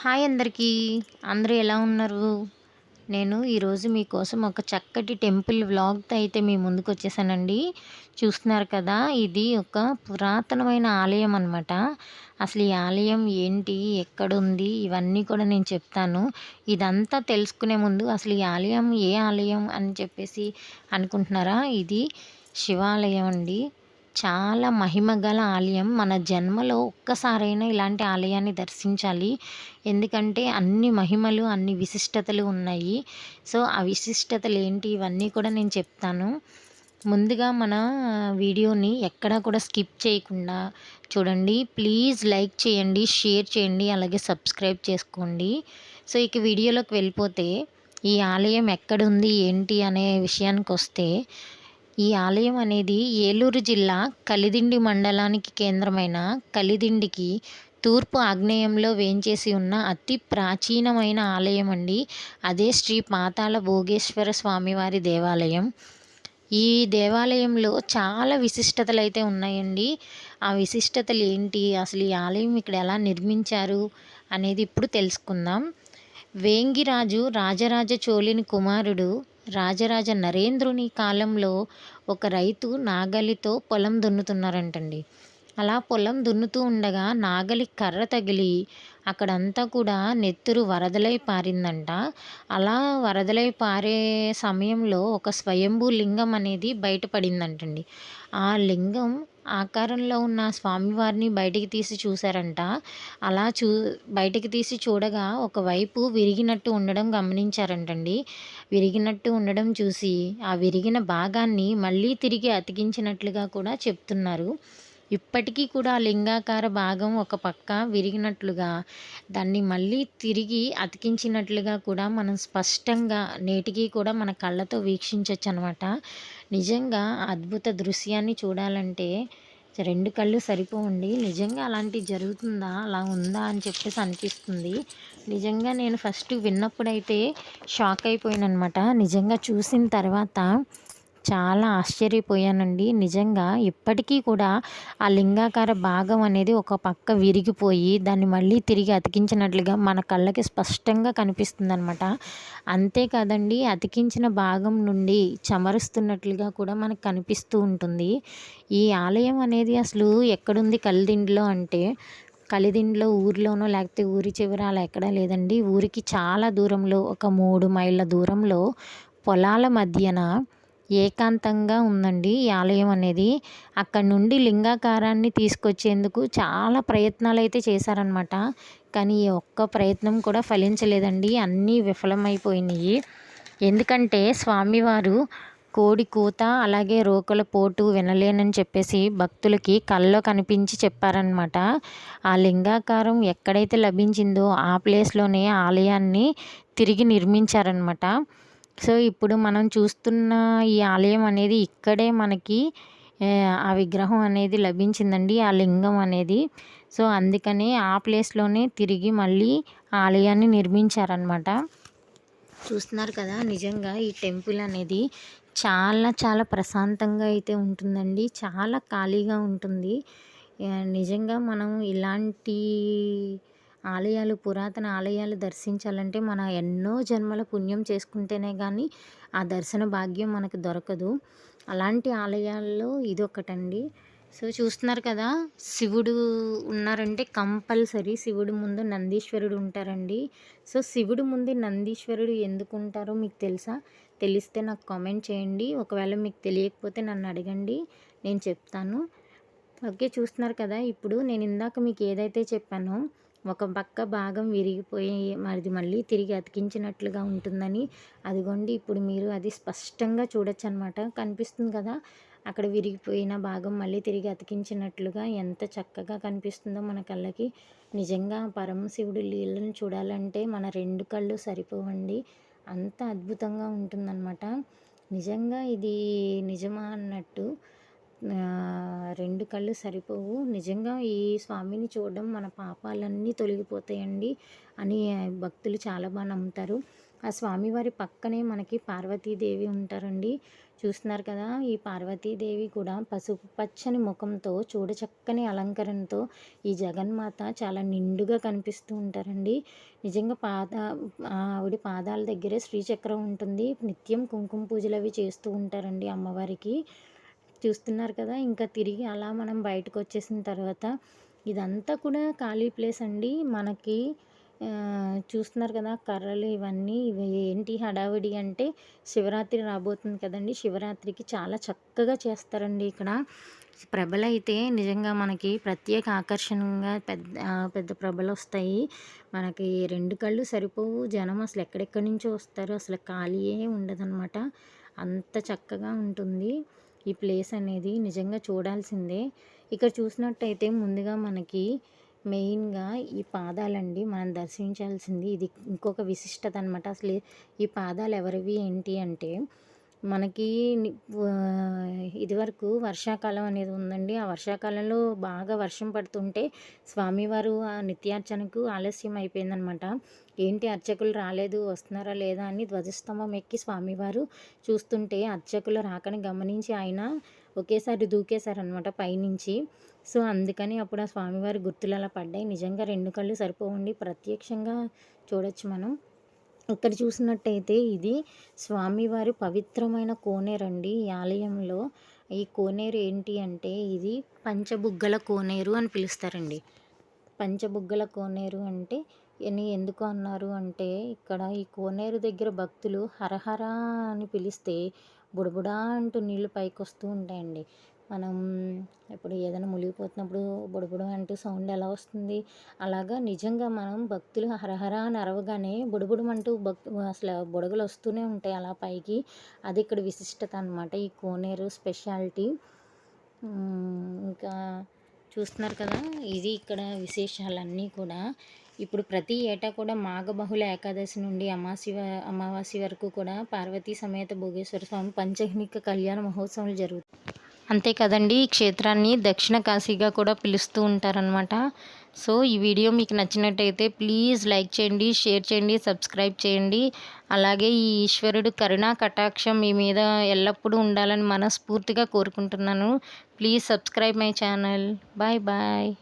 Hi అందరికీ. అందరూ ఎలా ఉన్నారు? నేను ఈరోజు మీకోసం ఒక చక్కటి టెంపుల్ వ్లాగ్తో అయితే మీ ముందుకు వచ్చేసానండి చూస్తున్నారు కదా ఇది ఒక పురాతనమైన ఆలయం అనమాట అసలు ఈ ఆలయం ఏంటి ఎక్కడుంది ఇవన్నీ కూడా నేను చెప్తాను. ఇదంతా తెలుసుకునే ముందు అసలు ఈ ఆలయం ఏ ఆలయం అని చెప్పేసి అనుకుంటున్నారా? ఇది శివాలయం అండి. చాలా మహిమ గల ఆలయం. మన జన్మలో ఒక్కసారైనా ఇలాంటి ఆలయాన్ని దర్శించాలి. ఎందుకంటే అన్ని మహిమలు అన్ని విశిష్టతలు ఉన్నాయి. సో ఆ విశిష్టతలు ఏంటి ఇవన్నీ కూడా నేను చెప్తాను. ముందుగా మన వీడియోని ఎక్కడా కూడా స్కిప్ చేయకుండా చూడండి. ప్లీజ్ లైక్ చేయండి షేర్ చేయండి అలాగే సబ్స్క్రైబ్ చేసుకోండి. సో ఇక వీడియోలోకి వెళ్ళిపోతే ఈ ఆలయం ఎక్కడుంది ఏంటి అనే విషయానికి వస్తే ఈ ఆలయం అనేది ఏలూరు జిల్లా కలిదిండి మండలానికి కేంద్రమైన కలిదిండికి తూర్పు ఆగ్నేయంలో వేంచేసి ఉన్న అతి ప్రాచీనమైన ఆలయం అండి. అదే శ్రీ పాతాళ భోగేశ్వర స్వామివారి దేవాలయం. ఈ దేవాలయంలో చాలా విశిష్టతలు అయితే ఉన్నాయండి. ఆ విశిష్టతలు ఏంటి? అసలు ఈ ఆలయం ఇక్కడ ఎలా నిర్మించారు అనేది ఇప్పుడు తెలుసుకుందాం. వేంగిరాజు రాజరాజ చోళిని కుమారుడు రాజరాజ నరేంద్రుని కాలంలో ఒక రైతు నాగలితో పొలం దున్నుతున్నారంటండి. అలా పొలం దున్నుతూ ఉండగా నాగలి కర్ర తగిలి అక్కడంతా కూడా నెత్తురు వరదలై పారిందంట. అలా వరదలై పారే సమయంలో ఒక స్వయంభూ లింగం అనేది బయటపడిందంటండి. ఆ లింగం ఆకారంలో ఉన్న స్వామివారిని బయటికి తీసి చూశారంట. అలా చూ బయటికి తీసి చూడగా ఒకవైపు విరిగినట్టు ఉండడం గమనించారంటండి. విరిగినట్టు ఉండడం చూసి ఆ విరిగిన భాగాన్ని మళ్ళీ తిరిగి అతికించినట్లుగా కూడా చెప్తున్నారు. ఇప్పటికీ కూడా ఆ లింగాకార భాగం ఒక పక్క విరిగినట్లుగా దాన్ని మళ్ళీ తిరిగి అతికించినట్లుగా కూడా మనం స్పష్టంగా నేటికి కూడా మన కళ్ళతో వీక్షించవచ్చు అనమాట నిజంగా అద్భుత దృశ్యాన్ని చూడాలంటే రెండు కళ్ళు సరిపోండి నిజంగా అలాంటి జరుగుతుందా? అలా ఉందా అని చెప్పేసి అనిపిస్తుంది. నిజంగా నేను ఫస్ట్ విన్నప్పుడైతే షాక్ అయిపోయానమాట నిజంగా చూసిన తర్వాత చాలా ఆశ్చర్యపోయానండి. నిజంగా ఇప్పటికీ కూడా ఆ లింగాకార భాగం అనేది ఒక పక్క విరిగిపోయి దాన్ని మళ్ళీ తిరిగి అతికించినట్లుగా మన కళ్ళకి స్పష్టంగా కనిపిస్తుంది అనమాట అంతేకాదండి అతికించిన భాగం నుండి చమరుస్తున్నట్లుగా కూడా మనకు కనిపిస్తూ ఉంటుంది. ఈ ఆలయం అనేది అసలు ఎక్కడుంది కలిదిండిలో అంటే కలిదిండిలో ఊర్లోనో లేకపోతే ఊరి చివర అలా ఎక్కడా లేదండి. ఊరికి చాలా దూరంలో ఒక మూడు మైళ్ళ దూరంలో పొలాల మధ్యన ఏకాంతంగా ఉందండి ఈ ఆలయం అనేది. అక్కడ నుండి లింగాకారాన్ని తీసుకొచ్చేందుకు చాలా ప్రయత్నాలు అయితే చేశారనమాట కానీ ఈ ఒక్క ప్రయత్నం కూడా ఫలించలేదండి. అన్నీ విఫలమైపోయినాయి. ఎందుకంటే స్వామివారు కోడి కూత అలాగే రోకల పోటు వినలేనని చెప్పేసి భక్తులకి కల్లో కనిపించి చెప్పారనమాట ఆ లింగాకారం ఎక్కడైతే లభించిందో ఆ ప్లేస్లోనే ఆలయాన్ని తిరిగి నిర్మించారనమాట సో ఇప్పుడు మనం చూస్తున్న ఈ ఆలయం అనేది ఇక్కడే మనకి ఆ విగ్రహం అనేది లభించిందండి ఆ లింగం అనేది. సో అందుకని ఆ ప్లేస్లోనే తిరిగి మళ్ళీ ఆలయాన్ని నిర్మించారనమాట చూస్తున్నారు కదా నిజంగా ఈ టెంపుల్ అనేది చాలా చాలా ప్రశాంతంగా అయితే ఉంటుందండి. చాలా ఖాళీగా ఉంటుంది. నిజంగా మనం ఇలాంటి ఆలయాలు పురాతన ఆలయాలు దర్శించాలంటే మన ఎన్నో జన్మల పుణ్యం చేసుకుంటేనే కానీ ఆ దర్శన భాగ్యం మనకు దొరకదు. అలాంటి ఆలయాల్లో ఇది ఒకటండి సో చూస్తున్నారు కదా శివుడు ఉన్నారంటే కంపల్సరీ శివుడు ముందు నందీశ్వరుడు ఉంటారండి. సో శివుడు ముందు నందీశ్వరుడు ఎందుకు ఉంటారో మీకు తెలుసా? తెలిస్తే నాకు కామెంట్ చేయండి. ఒకవేళ మీకు తెలియకపోతే నన్ను అడగండి. నేను చెప్తాను. ఓకే చూస్తున్నారు కదా ఇప్పుడు నేను ఇందాక మీకు ఏదైతే చెప్పానో ఒక పక్క భాగం విరిగిపోయి మరి మళ్ళీ తిరిగి అతికించినట్లుగా ఉంటుందని అదిగోండి ఇప్పుడు మీరు అది స్పష్టంగా చూడొచ్చు అనమాట కనిపిస్తుంది కదా అక్కడ విరిగిపోయిన భాగం మళ్ళీ తిరిగి అతికించినట్లుగా ఎంత చక్కగా కనిపిస్తుందో మన కళ్ళకి. నిజంగా పరమశివుడి లీలను చూడాలంటే మన రెండు కళ్ళు సరిపోవండి. అంత అద్భుతంగా ఉంటుందన్నమాట. నిజంగా ఇది నిజమా అన్నట్టు రెండు కళ్ళు సరిపోవు. నిజంగా ఈ స్వామిని చూడడం మన పాపాలన్నీ తొలగిపోతాయండి అని భక్తులు చాలా బాగా నమ్ముతారు. ఆ స్వామివారి పక్కనే మనకి పార్వతీదేవి ఉంటారండి. చూస్తున్నారు కదా! ఈ పార్వతీదేవి కూడా పసుపు పచ్చని ముఖంతో చూడచక్కని అలంకరణతో ఈ జగన్మాత చాలా నిండుగా కనిపిస్తూ ఉంటారండి. నిజంగా పాద ఆవిడ పాదాల దగ్గరే శ్రీచక్రం ఉంటుంది. నిత్యం కుంకుమ పూజలు అవి చేస్తూ ఉంటారండి అమ్మవారికి. చూస్తున్నారు కదా! ఇంకా తిరిగి అలా మనం బయటకొచ్చేసిన తర్వాత ఇదంతా కూడా ఖాళీ ప్లేస్ అండి. మనకి చూస్తున్నారు కదా! కర్రలు ఇవన్నీ ఇవి ఏంటి హడావిడి అంటే శివరాత్రి రాబోతుంది కదండి శివరాత్రికి చాలా చక్కగా చేస్తారండి ఇక్కడ. ప్రభలైతే నిజంగా మనకి ప్రత్యేక ఆకర్షణంగా పెద్ద పెద్ద ప్రభలు వస్తాయి మనకి రెండు కళ్ళు సరిపోవు. జనం అసలు ఎక్కడెక్కడి నుంచో వస్తారు. అసలు ఖాళీయే ఉండదనమాట. అంత చక్కగా ఉంటుంది. ఈ ప్లేస్ అనేది నిజంగా చూడాల్సిందే. ఇక్కడ చూసినట్టయితే ముందుగా మనకి మెయిన్‌గా ఈ పాదాలండి మనం దర్శించాల్సింది. ఇది ఇంకొక విశిష్టత అనమాట. అసలు ఈ పాదాలు ఎవరివి ఏంటి అంటే మనకి ఇదివరకు వర్షాకాలం అనేది ఉందండి. ఆ వర్షాకాలంలో బాగా వర్షం పడుతుంటే స్వామివారు ఆ నిత్యార్చనకు ఆలస్యం అయిపోయిందనమాట. ఏంటి అర్చకులు రాలేదు, వస్తున్నారా లేదా అని ధ్వజస్తంభం ఎక్కి స్వామివారు చూస్తుంటే అర్చకుల రాకని గమనించి ఆయన ఒకేసారి దూకేశారనమాట పైనుంచి. సో, అందుకని అప్పుడు ఆ స్వామివారి గుర్తులు అలా పడ్డాయి. నిజంగా రెండు కళ్ళు సరిపోవండి. ప్రత్యక్షంగా చూడొచ్చు మనం. ఇక్కడ చూసినట్టయితే ఇది స్వామివారి పవిత్రమైన కోనేరండి ఈ ఆలయంలో. ఈ కోనేరు ఏంటి అంటే ఇది పంచబుగ్గల కోనేరు అని పిలుస్తారండి. పంచబుగ్గల కోనేరు అంటే అని ఎందుకు అన్నారు అంటే ఇక్కడ ఈ కోనేరు దగ్గర భక్తులు హరహర అని పిలిస్తే బుడబుడా అంటూ నీళ్ళు పైకి వస్తూ ఉంటాయండి. మనం ఇప్పుడు ఏదైనా మునిగిపోతున్నప్పుడు బుడబుడ అంటూ సౌండ్ ఎలా వస్తుంది? అలాగా నిజంగా మనం భక్తులు హరహర అని అరవగానే బుడబుడమంటూ భక్తు అసలు బుడగలు వస్తూనే ఉంటాయి అలా పైకి. అది ఇక్కడ విశిష్టత అనమాట. ఈ కోనేరు స్పెషాలిటీ. ఇంకా చూస్తున్నారు కదా! ఇది ఇక్కడ విశేషాలన్నీ కూడా. ఇప్పుడు ప్రతి ఏటా కూడా మాఘ బహుళ ఏకాదశి నుండి అమాసి అమావాస్య వరకు కూడా పార్వతీ సమేత భోగేశ్వర స్వామి పంచగ్నిక కళ్యాణ మహోత్సవాలు జరుగుతాయి. అంతే కదండి ఈ క్షేత్రాన్ని దక్షిణ కాశీగా కూడా పిలుస్తూ ఉంటారనమాట. సో, ఈ వీడియో మీకు నచ్చినట్టయితే ప్లీజ్ లైక్ చేయండి, షేర్ చేయండి, సబ్స్క్రైబ్ చేయండి. అలాగే ఈ ఈశ్వరుడు కరుణా కటాక్షం మీ మీద ఎల్లప్పుడూ ఉండాలని మనస్ఫూర్తిగా కోరుకుంటున్నాను. Please subscribe my channel. Bye bye.